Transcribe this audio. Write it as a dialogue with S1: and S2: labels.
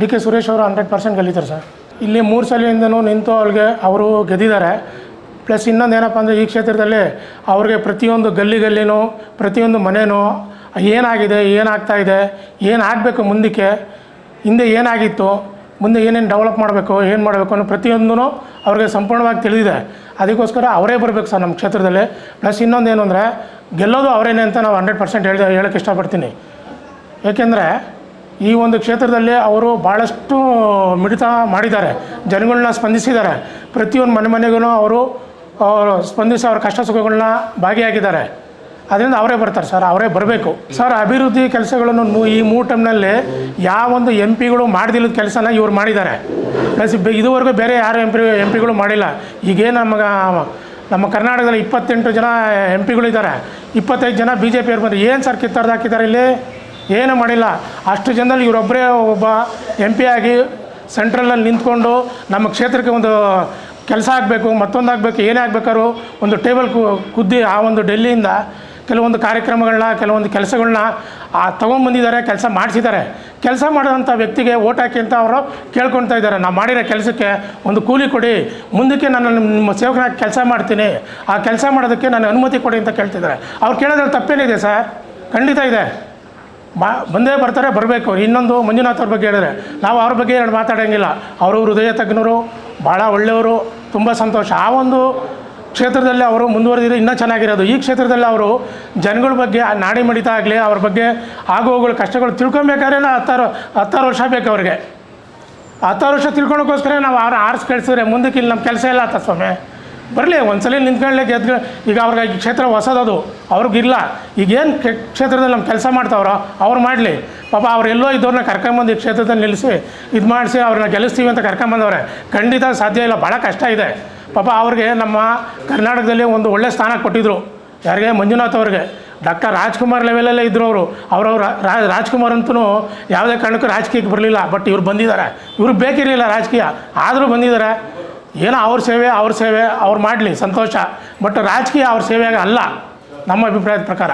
S1: D K Suresh ಅವರು hundred percent ಗೆಲ್ಲಿತಾರೆ sir. ಇಲ್ಲಿ ಮೂರು ಸಲಿಂದನೂ ನಿಂತು ಅವ್ರಿಗೆ ಅವರು ಗೆದ್ದಿದ್ದಾರೆ. ಪ್ಲಸ್ ಇನ್ನೊಂದು ಏನಪ್ಪ ಅಂದರೆ ಈ ಕ್ಷೇತ್ರದಲ್ಲಿ ಅವ್ರಿಗೆ ಪ್ರತಿಯೊಂದು ಗಲ್ಲಿ ಗಲ್ಲಿನೂ, ಪ್ರತಿಯೊಂದು ಮನೆಯೂ ಏನಾಗಿದೆ, ಏನಾಗ್ತಾ ಇದೆ ಏನು ಆಗಬೇಕು ಮುಂದಕ್ಕೆ, ಹಿಂದೆ ಏನಾಗಿತ್ತು, ಮುಂದೆ ಏನೇನು ಡೆವಲಪ್ ಮಾಡಬೇಕು, ಏನು ಮಾಡಬೇಕು ಅನ್ನೋ ಪ್ರತಿಯೊಂದೂ ಅವ್ರಿಗೆ ಸಂಪೂರ್ಣವಾಗಿ ತಿಳಿದಿದೆ. ಅದಕ್ಕೋಸ್ಕರ ಅವರೇ ಬರಬೇಕು ಸರ್ ನಮ್ಮ ಕ್ಷೇತ್ರದಲ್ಲಿ. ಪ್ಲಸ್ ಇನ್ನೊಂದು ಏನು ಅಂದರೆ ಗೆಲ್ಲೋದು ಅವರೇನೆ ಅಂತ ನಾವು ಹಂಡ್ರೆಡ್ ಪರ್ಸೆಂಟ್ ಹೇಳಿ ಹೇಳೋಕ್ಕೆ ಇಷ್ಟಪಡ್ತೀನಿ. ಏಕೆಂದರೆ ಈ ಒಂದು ಕ್ಷೇತ್ರದಲ್ಲಿ ಅವರು ಭಾಳಷ್ಟು ಮಿಡಿತ ಮಾಡಿದ್ದಾರೆ. ಜನಗಳನ್ನ ಸ್ಪಂದಿಸಿದ್ದಾರೆ. ಪ್ರತಿಯೊಂದು ಮನೆ ಮನೆಗೂ ಅವರು ಸ್ಪಂದಿಸಿ ಅವ್ರ ಕಷ್ಟ ಸುಖಗಳನ್ನ ಭಾಗಿಯಾಗಿದ್ದಾರೆ. ಅದರಿಂದ ಅವರೇ ಬರ್ತಾರೆ ಸರ್, ಅವರೇ ಬರಬೇಕು. ಸರ್, ಅಭಿವೃದ್ಧಿ ಕೆಲಸಗಳನ್ನು ಈ ಮೂರು ಟೈಮ್ನಲ್ಲಿ ಯಾವೊಂದು ಎಂ ಪಿಗಳು ಮಾಡಿದಿಲ್ಲದ ಕೆಲಸನ ಇವ್ರು ಮಾಡಿದ್ದಾರೆ. ಪ್ಲಸ್ ಇದುವರೆಗೂ ಬೇರೆ ಯಾರು ಎಂ ಪಿ ಎಂ ಪಿಗಳು ಮಾಡಿಲ್ಲ. ಈಗೇನು ನಮಗೆ, ನಮ್ಮ ಕರ್ನಾಟಕದಲ್ಲಿ ಇಪ್ಪತ್ತೆಂಟು ಜನ ಎಂ ಪಿಗಳಿದ್ದಾರೆ ಇಪ್ಪತ್ತೈದು ಜನ ಬಿ ಜೆ ಪಿಯವ್ರು ಬಂದರೆ ಏನು ಸರ್ ಕಿತ್ತಾರ್ದು ಹಾಕಿದ್ದಾರೆ ಇಲ್ಲಿ? ಏನೂ ಮಾಡಿಲ್ಲ. ಅಷ್ಟು ಜನದಲ್ಲಿ ಇವರೊಬ್ಬರೇ ಒಬ್ಬ ಎಂ ಪಿ ಆಗಿ ಸೆಂಟ್ರಲಲ್ಲಿ ನಿಂತ್ಕೊಂಡು ನಮ್ಮ ಕ್ಷೇತ್ರಕ್ಕೆ ಒಂದು ಕೆಲಸ ಆಗಬೇಕು, ಮತ್ತೊಂದು ಆಗಬೇಕು, ಏನೇ ಆಗಬೇಕಾದ್ರು ಒಂದು ಟೇಬಲ್ ಕುದ್ದಿ ಆ ಒಂದು ಡೆಲ್ಲಿಯಿಂದ ಕೆಲವೊಂದು ಕಾರ್ಯಕ್ರಮಗಳನ್ನ, ಕೆಲವೊಂದು ಕೆಲಸಗಳನ್ನ ಆ ತೊಗೊಂಬಂದಿದ್ದಾರೆ ಕೆಲಸ ಮಾಡಿಸಿದ್ದಾರೆ. ಕೆಲಸ ಮಾಡೋಂಥ ವ್ಯಕ್ತಿಗೆ ಓಟ್ ಹಾಕಿ ಅಂತ ಅವರು ಕೇಳ್ಕೊತಾ ಇದ್ದಾರೆ. ನಾವು ಮಾಡಿರೋ ಕೆಲಸಕ್ಕೆ ಒಂದು ಕೂಲಿ ಕೊಡಿ, ಮುಂದಕ್ಕೆ ನಾನು ನಿಮ್ಮ ನಿಮ್ಮ ಸೇವಕನಾಗಿ ಕೆಲಸ ಮಾಡ್ತೀನಿ, ಆ ಕೆಲಸ ಮಾಡೋದಕ್ಕೆ ನಾನು ಅನುಮತಿ ಕೊಡಿ ಅಂತ ಕೇಳ್ತಿದ್ದಾರೆ. ಅವ್ರು ಕೇಳೋದ್ರಲ್ಲಿ ತಪ್ಪೇನಿದೆ ಸರ್? ಖಂಡಿತ ಇದೆ. ಬಾ, ಬಂದೇ ಬರ್ತಾರೆ, ಬರಬೇಕು. ಇನ್ನೊಂದು ಮಂಜುನಾಥ್ ಅವ್ರ ಬಗ್ಗೆ ಹೇಳಿದ್ರೆ, ನಾವು ಅವ್ರ ಬಗ್ಗೆ ಏನು ಮಾತಾಡೋಂಗಿಲ್ಲ. ಅವರು ಹೃದಯ ತಜ್ಞರು, ಭಾಳ ಒಳ್ಳೆಯವರು, ತುಂಬ ಸಂತೋಷ. ಆ ಒಂದು ಕ್ಷೇತ್ರದಲ್ಲಿ ಅವರು ಮುಂದುವರೆದಿರೋ ಇನ್ನೂ ಚೆನ್ನಾಗಿರೋದು. ಈ ಕ್ಷೇತ್ರದಲ್ಲಿ ಅವರು ಜನಗಳ ಬಗ್ಗೆ ಆ ನಾಡಿ ಮಡಿತ ಆಗಲಿ, ಅವ್ರ ಬಗ್ಗೆ ಆಗು ಹೋಗುಗಳ ಕಷ್ಟಗಳು ತಿಳ್ಕೊಬೇಕಾದ್ರೆ ನಾ ಹತ್ತಾರು ಹತ್ತಾರು ವರ್ಷ ಬೇಕು ಅವ್ರಿಗೆ. ಹತ್ತಾರು ವರ್ಷ ತಿಳ್ಕೊಳಕ್ಕೋಸ್ಕರ ನಾವು ಅವ್ರು ಆರ್ಸ್ ಕಳಿಸಿದ್ರೆ ಮುಂದಕ್ಕೆ ಇಲ್ಲಿ ನಮ್ಮ ಕೆಲಸ ಇಲ್ಲ ಆತ ಸ್ವಾಮಿ. ಬರಲಿ, ಒಂದ್ಸಲ ನಿಂತ್ಕೊಳ್ಳೆ ಗೆದ್ದು ಈಗ ಅವ್ರಿಗೆ ಈ ಕ್ಷೇತ್ರ ಹೊಸದದು, ಅವ್ರಿಗಿಲ್ಲ. ಈಗೇನು ಕ್ಷೇತ್ರದಲ್ಲಿ ನಮ್ಮ ಕೆಲಸ ಮಾಡ್ತಾವ್ರೋ, ಅವ್ರು ಮಾಡಲಿ. ಪಾಪ ಅವರೆಲ್ಲೋ ಇದ್ದವ್ರನ್ನ ಕರ್ಕೊಂಬಂದು ಈ ಕ್ಷೇತ್ರದಲ್ಲಿ ನಿಲ್ಲಿಸಿ ಇದು ಮಾಡಿಸಿ ಅವ್ರನ್ನ ಗೆಲ್ಲಿಸ್ತೀವಿ ಅಂತ ಕರ್ಕೊಂಬಂದವ್ರೆ. ಖಂಡಿತ ಸಾಧ್ಯ ಇಲ್ಲ ಭಾಳ ಕಷ್ಟ ಇದೆ. ಪಾಪ ಅವ್ರಿಗೆ ನಮ್ಮ ಕರ್ನಾಟಕದಲ್ಲಿ ಒಂದು ಒಳ್ಳೆ ಸ್ಥಾನ ಕೊಟ್ಟಿದ್ರು. ಯಾರಿಗೆ? ಮಂಜುನಾಥ್ ಅವ್ರಿಗೆ. ಡಾಕ್ಟರ್ ರಾಜ್ಕುಮಾರ್ ಲೆವೆಲಲ್ಲೇ ಇದ್ದರು ಅವರು. ಅವರವ್ರ ರಾಜ್ಕುಮಾರ್ ಅಂತೂ ಯಾವುದೇ ಕಾರಣಕ್ಕೂ ರಾಜಕೀಯಕ್ಕೆ ಬರಲಿಲ್ಲ, ಬಟ್ ಇವ್ರು ಬಂದಿದ್ದಾರೆ. ಇವ್ರಿಗೆ ಬೇಕಿರಲಿಲ್ಲ ರಾಜಕೀಯ, ಆದರೂ ಬಂದಿದ್ದಾರೆ. ಏನೋ ಅವ್ರ ಸೇವೆ ಅವ್ರ ಸೇವೆ, ಅವ್ರು ಮಾಡಲಿ, ಸಂತೋಷ. ಬಟ್ ರಾಜಕೀಯ ಅವ್ರ ಸೇವೆಯಾಗ ಅಲ್ಲ, ನಮ್ಮ ಅಭಿಪ್ರಾಯದ ಪ್ರಕಾರ.